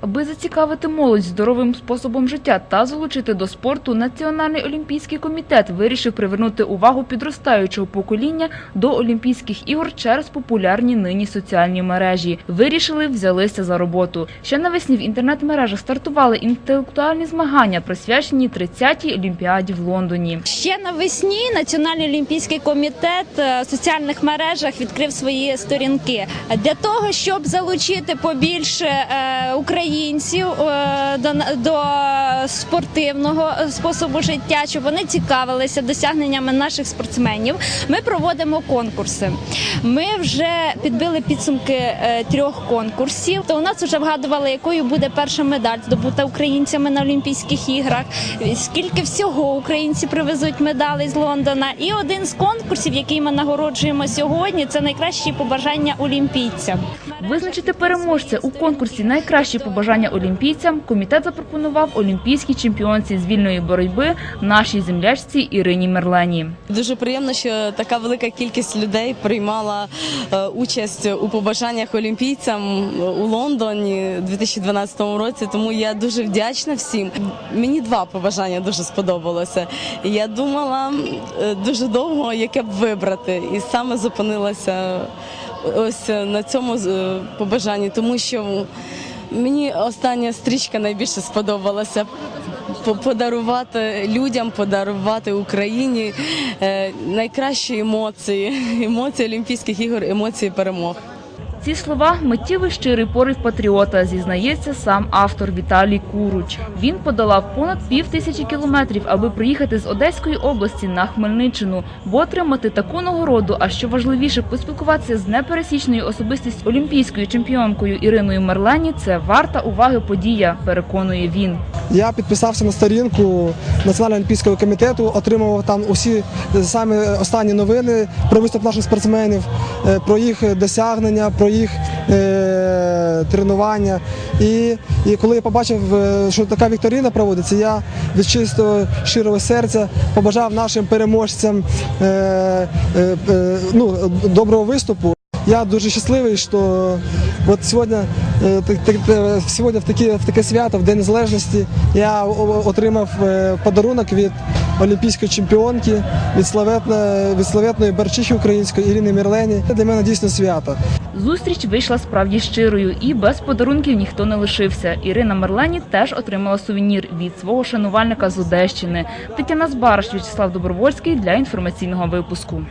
Аби зацікавити молодь здоровим способом життя та залучити до спорту, Національний олімпійський комітет вирішив привернути увагу підростаючого покоління до Олімпійських ігор через популярні нині соціальні мережі. Вирішили, взялися за роботу. Ще навесні в інтернет-мережах стартували інтелектуальні змагання, присвячені 30-й Олімпіаді в Лондоні. Ще навесні Національний олімпійський комітет е, в соціальних мережах відкрив свої сторінки для того, щоб залучити побільше е, українців е, до, до спортивного е, способу життя, щоб вони цікавилися досягненнями наших спортсменів. Ми проводимо конкурси. Ми вже підбили підсумки е, трьох конкурсів. То у нас вже вгадували, якою буде перша медаль здобута українцями на Олімпійських іграх. Скільки всього українці привезуть медалей з Лондона. І один з конкурсів, який ми нагороджуємо сьогодні, це найкращі побажання олімпійцям. Визначити переможця у конкурсі Найкращі побажання олімпійцям комітет запропонував олімпійській чемпіонці з вільної боротьби нашій землячці Ірині Мерлені. Дуже приємно, що така велика кількість людей приймала е, участь у побажаннях олімпійцям у Лондоні у 2012 році. Тому я дуже вдячна всім. Мені два побажання дуже сподобалося. Я думала е, дуже довго, яке б вибрати, і саме зупинилася ось на цьому е, побажанні, тому що мені остання стрічка найбільше сподобалася. Подарувати людям, подарувати Україні е, найкращі емоції, емоції Олімпійських ігор, емоції перемог. Ці слова миттєвий щирий порив патріота, зізнається сам автор Віталій Куруч. Він подолав понад пів тисячі кілометрів, аби приїхати з Одеської області на Хмельниччину, бо отримати таку нагороду, а що важливіше, поспілкуватися з непересічною особистістю олімпійською чемпіонкою Іриною Мерлені – це варта уваги подія, переконує він. Я підписався на сторінку Національного олімпійського комітету, отримував там усі самі останні новини про виступ наших спортсменів, е, про їх досягнення, про їх е, тренування. І, і коли я побачив, е, що така вікторина проводиться, я від чистого щирого серця побажав нашим переможцям е, е, е, ну, доброго виступу. Я дуже щасливий, що от сьогодні, е, е, сьогодні в таке, в таке свято, в День Незалежності, я отримав е, подарунок від олімпійської чемпіонки, від славетної, від славетної барчихи української Ірини Мірлені. Це для мене дійсно свято. Зустріч вийшла справді щирою, і без подарунків ніхто не лишився. Ірина Мерлені теж отримала сувенір від свого шанувальника з Одещини. Тетяна Збараш, В'ячеслав Добровольський для інформаційного випуску.